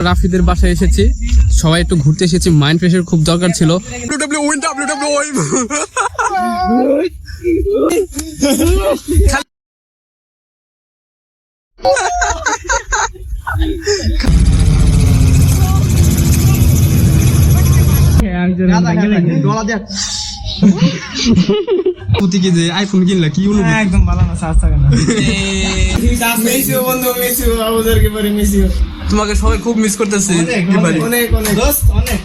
রাফিদের বাসায় এসেছি। সবাই একটু ঘুরতে এসেছি মাইন্ড ফ্রেশের খুব দরকার ছিল। প্রতীকে যে আইফোন কিনলা কি অনুভূতি? একদম ভালো না চার্জ থাকে না। মেসিও বন্ধু মেসিও আমাদেরকে পারে মেসিও তোমাকে সবাই খুব মিস করতেছে এবারে। অনেক অনেক দোস্ত অনেক।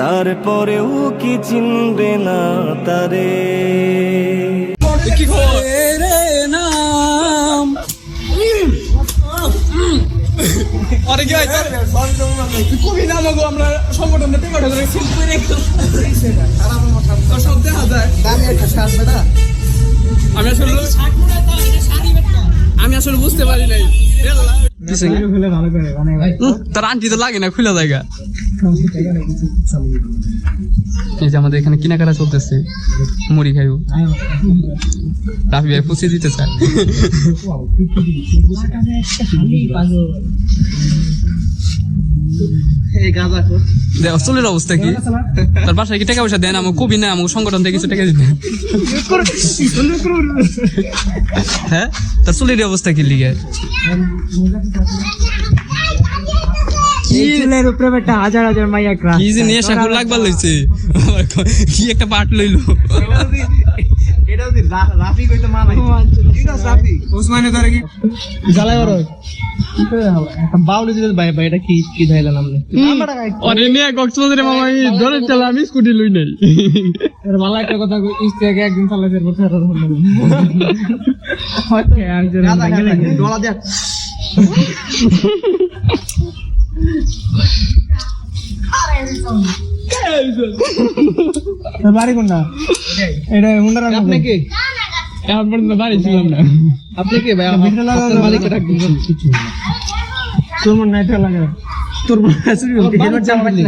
তারপরেও কি চিনবে না তারে? আরে কি হয় কবি নাম গো আমরা সংগঠনটা পেপার ধরে সিল করে রেখে সব দেখা যায়। দামি একটা শার্ট বেটা। আমি আসলে আমি আসলে বুঝতে পারি নাই। তার আন্টি তো লাগে না খুলে জায়গা এই যে আমাদের এখানে কেনাকাটা চলতেছে মুড়ি খাইব। রাফি ভাই পুষিয়ে দিতে চায়। চুলের অবস্থা কি? তার বাসায় কি টাকা পয়সা দেন আমাকে কবি না আমাকে সংগঠন থেকে কিছু টাকা দিবেন হ্যাঁ? তার চুলের অবস্থা কি লিগে? চুলের উপরে বেটা হাজার হাজার মাইয়া ক্রাশ কি যে লাগবার লইছে? কি একটা পাট লইলো? এটা যদি রাফি কইতে মানাই ঠিক আছে রাফি? ওসমানে ধরে কি? জ্বালাই একটা বাউলি দিলে ভাই ভাই এটা কি কি ধাইলা নামলে আরে নিয়ে কক্সবাজারে মামা আমি ধরে চালা আমি স্কুটি লই নাই। এর ভালো একটা কথা কই একদিন হয়তো একজন ডলা দেখ বাড়ি কোন না এটা হুন্ডার আপনি কি? এখন পর্যন্ত বাড়ি ছিলাম না। আপনি কি ভাই? মালিককে ডাক দিন। কিছু তোর মন নাই এটা তোর মন আসলে হেলমেট জাম পাইলি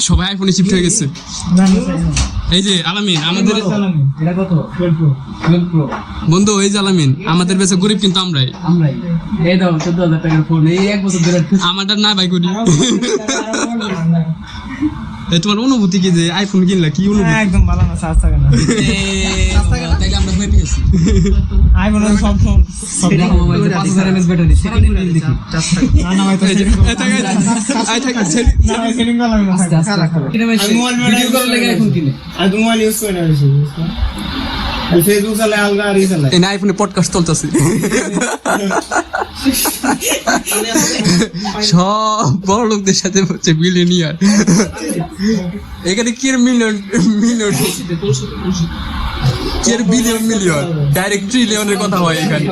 সবাই আইফোনে শিফট হয়ে গেছে। এই যে আলামিন আমাদের এটা কত 12 প্রো বন্ধু এই যে আলামিন আমাদের বেশি গরিব কিন্তু আমরাই। আমরাই এই দাও 14000 টাকার ফোন এই এক বছর ধরে আমাদের না ভাই করি। এই তোমার অনুভূতি কি যে আইফোন কিনলা কি অনুভূতি? একদম ভালো না চার্জ থাকে না তাইলে আমরা হয়ে পেয়েছি আইফোন সব ফোন। সব হাজার এমএস ব্যাটারি হ্যান্ড দেখি। না না ভাই তো যে এই থাক, না সেটিং করা লাগবে না আমি মোবাইল ভিডিও কল লাগে এখন কিনে। তো মোবাইল ইউজ করি না ফেসবুক চালাই আলগা আর ই এই না আইফোনে পডকাস্ট চলতেছে সব বড় লোকদের সাথে হচ্ছে এখানে কি মিলিয়ন মিলিয়ন কি বিলিয়ন মিলিয়ন ডাইরেক্ট ট্রিলিয়নের কথা হয় এখানে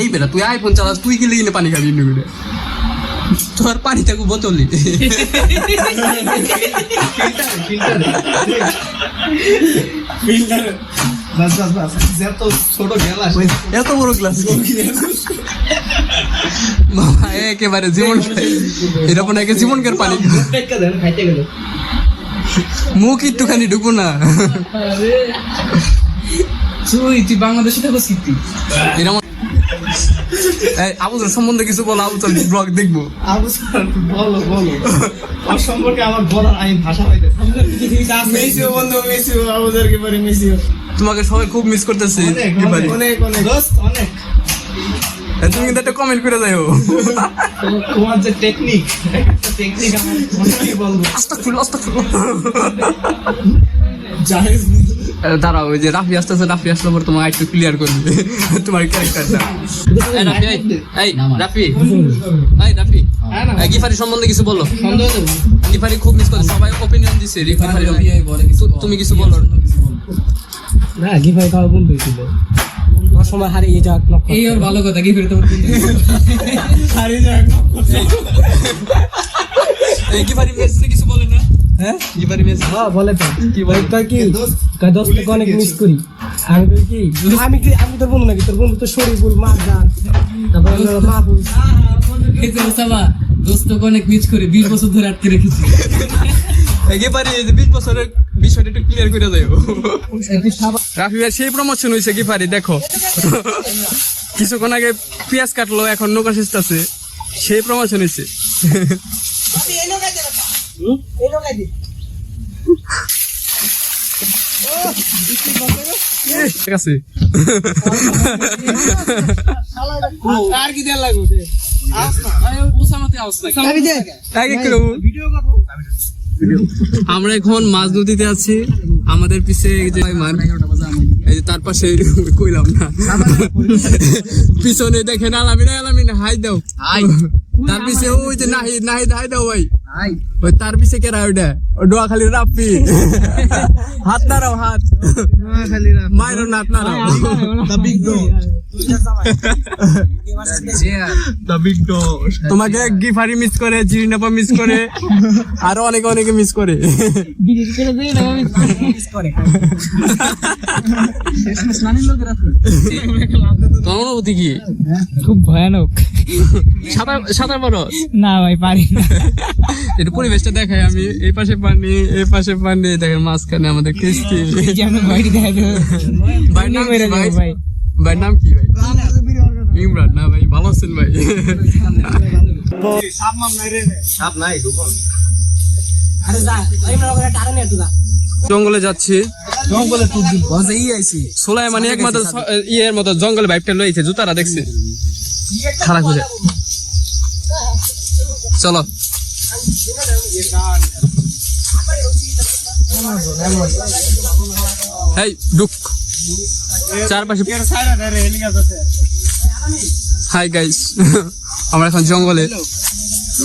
এই বেটা তুই আইফোন চালাস তুই কি লিখে পানি খাবি করে তোর পানি থাকু বোতলি এত বড় গ্লাস বাবা একেবারে জীবন এরকম একে জীবনকার পানি। মুখ একটুখানি ঢুকো না। তুই তুই বাংলাদেশে থাকো সিটি এরকম সম্বন্ধে কিছু বলো আবুজার ব্লগ দেখব। আবু স্যার বলো বলো। আর সম্পর্কে আমার বলার আমি ভাষা পাইতে মেসিও বন্ধু মেসিও মেসিও তোমাকে সবাই খুব মিস করতেছে অনেক অনেক অনেক। তুমি কিন্তু একটা কমেন্ট করে যাও তো- তোমার যে টেকনিক টেকনিক আমার বলব আস্তা খুলো আস্তা খুলো জাহেজ দাঁড়াও ওই যে রাফি আসতেছে রাফি আসলে পর তোমার একটু ক্লিয়ার করবে তোমার ক্যারেক্টারটা এই রাফি এই, রাফি। এই রাফি। এই গিফারি সম্বন্ধে কিছু বলো। গিফারি খুব মিস করে সবাই ওপিনিয়ন দিছে গিফারি তুমি কিছু বলো। না গিফাই খাওয়া বন্ধু ছিল সময় হারিয়ে যাক এই ওর ভালো কথা গিফারি তোমার হারিয়ে যাক এই গিফারি হ্যাঁ? গিফারি মেসে হ্যাঁ বলে তো। কি বলে কয় কি? কয় দোস্ত অনেক মিস করি। আমি কই কি? আমি কি আমি তোর বন্ধু নাকি? তোর বন্ধু তো শরীফুল মাহজান তারপর অনেক মিস করে বিশ বছর ধরে আটকে রেখেছি। একেবারে বিশ বছরের বিষয়টা একটু ক্লিয়ার করে রাফি ভাই সেই প্রমোশন হয়েছে কি পারি দেখো। কিছুক্ষণ আগে পেঁয়াজ কাটলো এখন নৌকা আছে সেই প্রমোশন হয়েছে। ঠিক আছে আর কি দেওয়া লাগবে আগে কি করব? আমরা এখন মাছ নদীতে আছি। আমাদের পিছে এই যে এই যে তার পাশে কইলাম না। পিছনে দেখেন আলামিনা আলামিনা হাই দাও। তার পিছে ওই যে নাহি নাহি হাই দাও ভাই। ওই তার পিছে কেরা ওইটা ও ডোয়া খালি রাপি হাত নাড়াও হাত খালি রাখ মায়ের বিগ তোমাকে গিফারি মিস করে মিস করে আরও অনেকে অনেকে মিস করে। অনুভূতি কি? খুব ভয়ানক। সাঁতার পারো না ভাই পারি না। একটু পরিবেশটা দেখায় আমি এই পাশে পানি এই পাশে পানি দেখেন মাঝখানে আমাদের যায় ভাই নাম কি ভাই। ভাই। ভাই নাম কি ভাই? ইমরান না ভাই ভালো আছেন ভাই। সাপ নাই জঙ্গলে যাচ্ছি জঙ্গলে সোলাই মানে একমাত্র ইয়ের মতো জঙ্গলে বাইকটা লইছে জুতারা দেখছে। খারাপ করে। চলো। এই ডুক চারপাশে হাই গাইস আমরা এখন জঙ্গলে।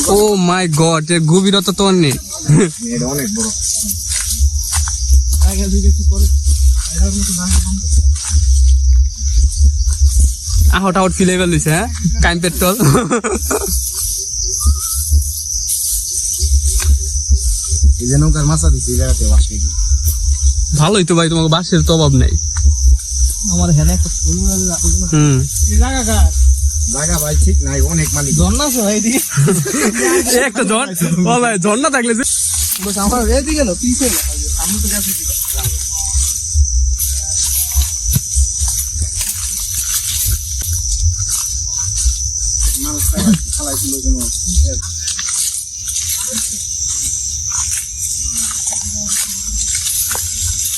ও মাই গড এর গভীরতা তো নেই। অনেক বড়। আহট আহট ফিলে ফেলিছে হ্যাঁ? কাইম পেট্রোল। এই যে নৌকার মাছা দিছি এই জায়গাতে বাসে ভালোই তো ভাই তোমাকে বাসের তো অভাব নেই। আমার হেনে একটা ফুল হুম। জায়গা ভাই ঠিক নাই অনেক মালিক। ঝর্ণা আছে ভাই এদিকে? একটা ঝড় ও ভাই ঝর্ণা থাকলে যে বস আমার এদিকে গেল পিছে আমি তো গেছি মানুষ খালাইছিল যেন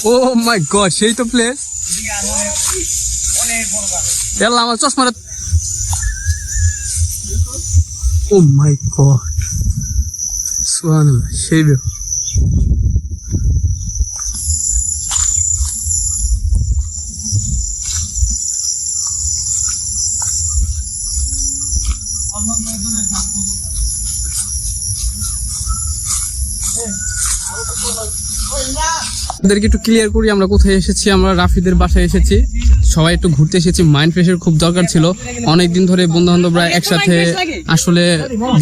ও মাই গড সেই তো প্লেস দেখলাম আমার চশমাটা ও মাই গড সোয়ান সেই আপনাদেরকে একটু ক্লিয়ার করি আমরা কোথায় এসেছি আমরা রাফিদের বাসায় এসেছি। সবাই একটু ঘুরতে এসেছি মাইন্ড ফ্রেশের খুব দরকার ছিল। অনেকদিন ধরে বন্ধু বান্ধবরা একসাথে আসলে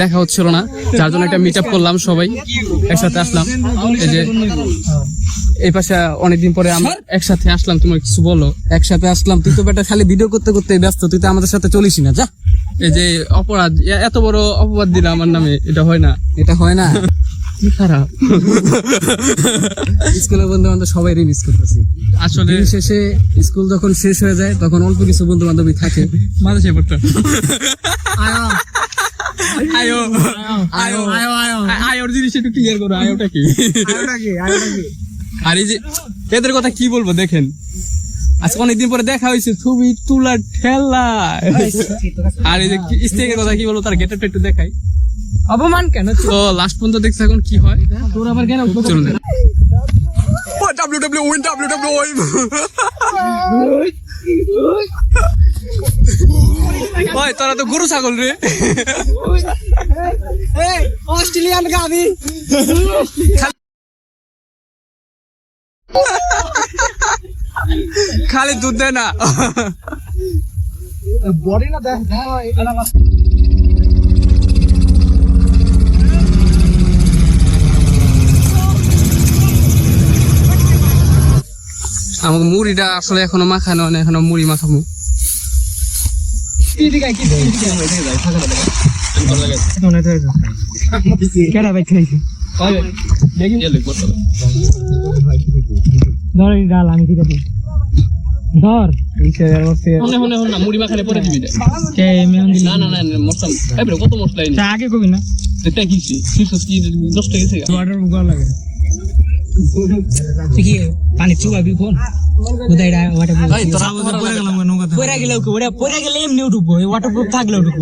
দেখা হচ্ছিল না যার জন্য একটা মিট আপ করলাম সবাই একসাথে আসলাম। এই যে এই পাশে অনেকদিন পরে আমরা একসাথে আসলাম তোমার কিছু বলো। একসাথে আসলাম তুই তো বেটা খালি ভিডিও করতে করতে ব্যস্ত তুই তো আমাদের সাথে চলিস না যা। এই যে অপরাধ এত বড় অপবাদ দিলা আমার নামে এটা হয় না। এটা হয় না। কি খারাপ? স্কুলের বন্ধু বান্ধব সবাই মিস করতেছি। আসলে শেষে স্কুল যখন শেষ হয়ে যায় তখন অল্প কিছু বন্ধু বান্ধবী থাকে। মাঝে সে পড়তাম আয়ো। আয়ো আয়ো আয়ো। আয়োর জিনিস একটু ক্লিয়ার করো আয়োটা কি? আর এই যে এদের কথা কি বলব দেখেন। আজকে অনেকদিন পরে দেখা হয়েছে ছবি তুলা ঠেলা। আর এই যে স্টেকের কথা কি বলব তার গেটআপটা একটু দেখাই। অপমান কেন তো লাস্ট পর্যন্ত দেখছি এখন কি হয়। তোর আবার কেন চলুন W W win W W win ওই তোরা তো গরু ছাগল রে। অস্ট্রেলিয়ান গাবি খালি দুধ দেয় না। বডি না দেখ আমাকে মুড়িটা আসলে এখনও মাখানো না এখনও মুড়ি এই ডাল আমি ঠিক আছে ধর। মুড়ি মাখানে পরে দিবি। না না না মশলা কত মশলা আগে কবি না? এটা কি শীর্ষ কি নষ্ট গেছে গা? ওয়াটার বুক লাগে। কি পানি চুবাবি ফোন? কোথায় ওয়াটার বুক এই, তোরা পড়ে গেলাম নৌকাতে। পড়ে গেলে পড়ে গেলে এমনি উঠবো ওয়াটার প্রুফ থাকলে উঠবো।